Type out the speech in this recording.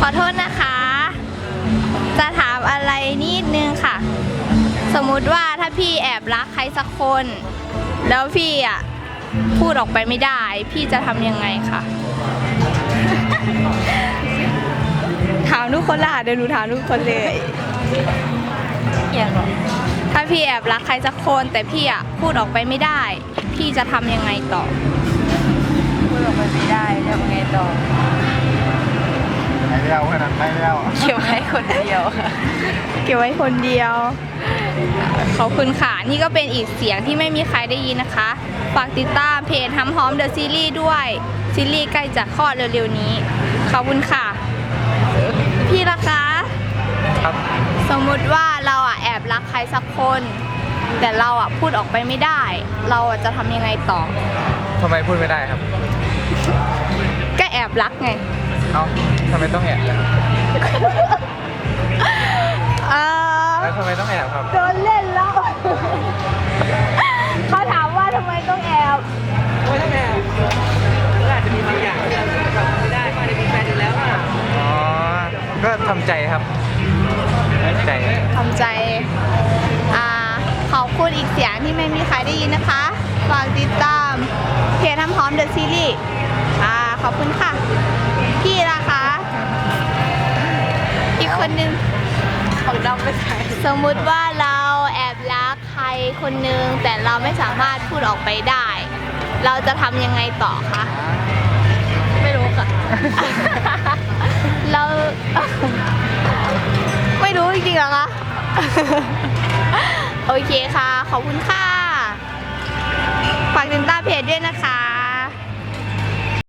ขอโทษนะคะ จะถามอะไรนิดนึงค่ะ สมมุติว่าถ้าพี่แอบรักใครสักคน แล้วพี่อะ พูดออกไปไม่ได้ พี่จะทำยังไงคะถามทุกคนละเดี๋ยวหนูถามทุกคนเลยอย่างหรอถ้าพี่แอบรักใครสักคน แต่พี่อะพูดออกไปไม่ได้ พี่จะทำยังไงต่อ พูดออกไปไม่ได้ ทำไงต่อไปแล้วขนาดไปแล้วเก็บไว้คนเดียวค่ะ เก็บไว้คนเดียว ขอบคุณค่ะ นี่ก็เป็นอีกเสียงที่ไม่มีใครได้ยินนะคะ ฝากติดตามเพจทำหอมเดอะซีรีส์ด้วย ซีรีส์ใกล้จะคลอดเร็วๆนี้ ขอบคุณค่ะ พี่ละคะ ครับ สมมุติว่าเราอะแอบรักใครสักคน แต่เราอะพูดออกไปไม่ได้ เราอะจะทำยังไงต่อ ทำไมพูดไม่ได้ครับก็แอบ รักไง เอ้าทำไมต้องแอบล่ะเออแล้วทำไมต้องแอบครับ โดนเล่นแล้ว เขาถามว่าทำไมต้องแอบ ไม่ต้องแอบอาจจะมีบางอย่างที่เราทำไม่ได้ก็อาจจะมีแฟนอยู่แล้วอะอ๋อ ก็ทำใจครับทำใจ ทำใจ อ่า ขอบคุณอีกเสียงที่ไม่มีใครได้ยินนะคะ ฝากติดตามเพจทำพร้อมเดอะซีรีส์อ่า ขอบคุณค่ะ คนนึงของดำไม่ใช่สมมุติว่าเราแอบรักใครคนนึง แต่เราไม่สามารถพูดออกไปได้ เราจะทำยังไงต่อคะ ไม่รู้ค่ะ เรา ไม่รู้จริงๆเหรอคะ โอเคค่ะ ขอบคุณค่ะ ฝากติดตามเพจด้วยนะคะ